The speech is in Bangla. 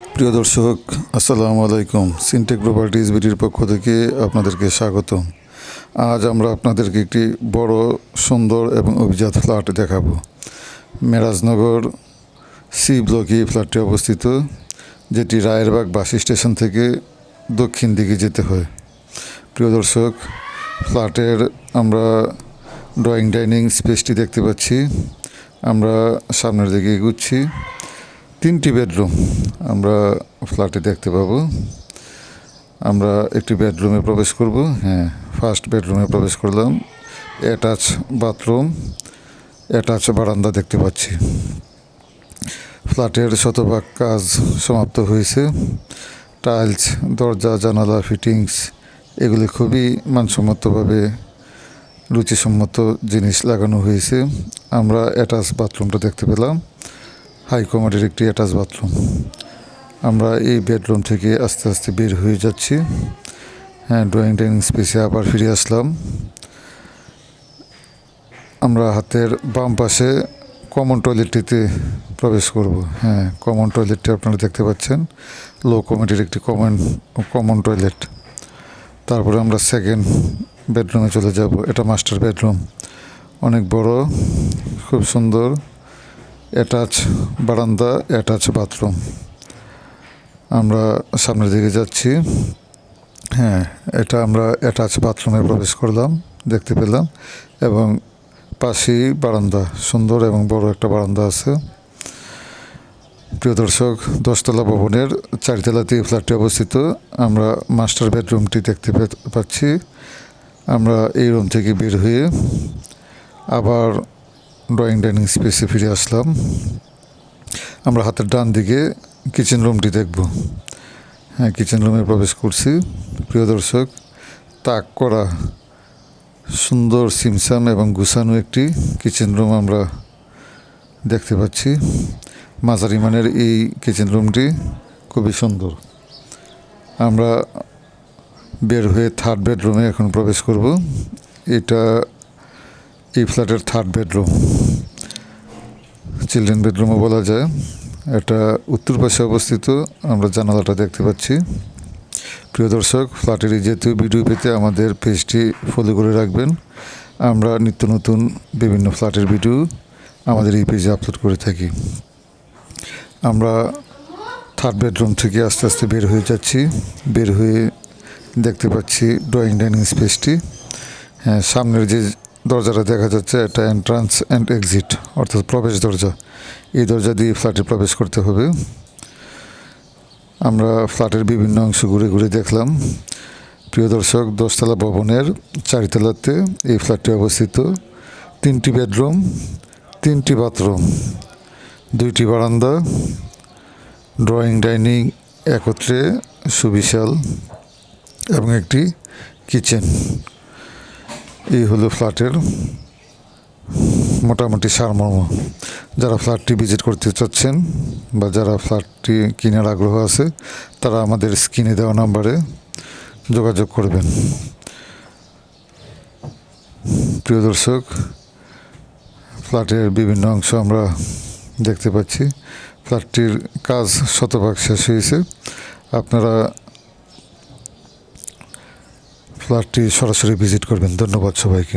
প্রিয় দর্শক, আসসালামু আলাইকুম। সিনটেক প্রপার্টিজ বিটির পক্ষ থেকে আপনাদেরকে স্বাগতম। আজ আমরা আপনাদেরকে একটি বড়, সুন্দর এবং অভিজাত ফ্ল্যাট দেখাবো। মেরাজনগর সি ব্লকে এই ফ্ল্যাটটি অবস্থিত, যেটি রায়েরবাগ বাস স্টেশন থেকে দক্ষিণ দিকে যেতে হয়। প্রিয় দর্শক, ফ্ল্যাটের আমরা ড্রয়িং ডাইনিং স্পেসটি দেখতে পাচ্ছি। আমরা সামনের দিকে এগুচ্ছি। তিনটি বেডরুম আমরা ফ্ল্যাটে দেখতে পাবো। আমরা একটি বেডরুমে প্রবেশ করব। হ্যাঁ ফার্স্ট বেডরুমে প্রবেশ করলাম। অ্যাটাচ বাথরুম, অ্যাটাচ বারান্দা দেখতে পাচ্ছি। ফ্ল্যাটের শতভাগ কাজ সমাপ্ত হয়েছে। টাইলস, দরজা, জানালা, ফিটিংস, এগুলি খুবই মানসম্মতভাবে রুচিসম্মত জিনিস লাগানো হয়েছে। আমরা অ্যাটাচ বাথরুমটা দেখতে পেলাম। হাই কমার্ডের একটি অ্যাটাচ বাথরুম। আমরা এই বেডরুম থেকে আস্তে আস্তে বের হয়ে যাচ্ছি। হ্যাঁ ড্রয়িং ডাইনিং স্পেসে আবার ফিরে আসলাম। আমরা হাতের বাম পাশে কমন টয়লেটটিতে প্রবেশ করব। হ্যাঁ কমন টয়লেটটি আপনারা দেখতে পাচ্ছেন। লো কমেডির একটি কমন কমন টয়লেট। তারপরে আমরা সেকেন্ড বেডরুমে চলে যাব। এটা মাস্টার বেডরুম। অনেক বড়, খুব সুন্দর। অ্যাটাচ বারান্দা অ্যাটাচ বাথরুম আমরা সামনের দিকে যাচ্ছি। হ্যাঁ এটা আমরা অ্যাটাচ বাথরুমে প্রবেশ করলাম, দেখতে পেলাম। এবং পাশেই বারান্দা, সুন্দর এবং বড় একটা বারান্দা আছে। প্রিয় দর্শক, দশতলা ভবনের চারিতলাতে এই ফ্ল্যাটটি অবস্থিত। আমরা মাস্টার বেডরুমটি দেখতে পাচ্ছি। আমরা এই রুম থেকে বের হয়ে আবার ড্রয়িং ডাইনিং স্পেসে ফিরে আসলাম। আমরা হাতের ডান দিকে কিচেন রুমটি দেখব। হ্যাঁ কিচেন রুমে প্রবেশ করছি। প্রিয় দর্শক, তাক করা সুন্দর সিমসাম এবং গুছানো একটি কিচেন রুম আমরা দেখতে পাচ্ছি। মাঝারি মানের এই কিচেন রুমটি খুবই সুন্দর। আমরা বের হয়ে থার্ড বেডরুমে এখন প্রবেশ করব। এটা এই ফ্ল্যাটের থার্ড বেডরুম চিলড্রেন বেডরুমও বলা যায়। এটা উত্তর পাশে অবস্থিত। আমরা জানালাটা দেখতে পাচ্ছি। প্রিয় দর্শক, ফ্ল্যাটের জাতীয় ভিডিও পেতে আমাদের পেজটি ফলো করে রাখবেন। আমরা নিত্য নতুন বিভিন্ন ফ্ল্যাটের ভিডিও আমাদের এই পেজে আপলোড করে থাকি। আমরা থার্ড বেডরুম থেকে আস্তে আস্তে বের হয়ে যাচ্ছি। বের হয়ে দেখতে পাচ্ছি ড্রয়িং ডাইনিং স্পেসটি হ্যাঁ সামনের যে দরজাটা দেখা যাচ্ছে, এটা এন্ট্রান্স অ্যান্ড এক্সিট অর্থাৎ প্রবেশ দরজা। এই দরজা দিয়ে ফ্ল্যাটে প্রবেশ করতে হবে। আমরা ফ্ল্যাটের বিভিন্ন অংশ ঘুরে ঘুরে দেখলাম। প্রিয় দর্শক, দশতলা ভবনের চারিতলাতে এই ফ্ল্যাটটি অবস্থিত। তিনটি বেডরুম তিনটি বাথরুম দুইটি বারান্দা ড্রয়িং ডাইনিং একত্রে সুবিশাল এবং একটি কিচেন এই হলো ফ্ল্যাটের মোটামুটি সারমর্ম। যারা ফ্ল্যাটটি ভিজিট করতে চাচ্ছেন বা যারা ফ্ল্যাটটি কেনার আগ্রহ আছে, তারা আমাদের স্ক্রিনে দেওয়া নাম্বারে যোগাযোগ করবেন। প্রিয় দর্শক, ফ্ল্যাটের বিভিন্ন অংশ আমরা দেখতে পাচ্ছি। ফ্ল্যাটটির কাজ শতভাগ শেষ হয়েছে। আপনারা ফ্ল্যাটটি সরাসরি ভিজিট করবেন। ধন্যবাদ সবাইকে।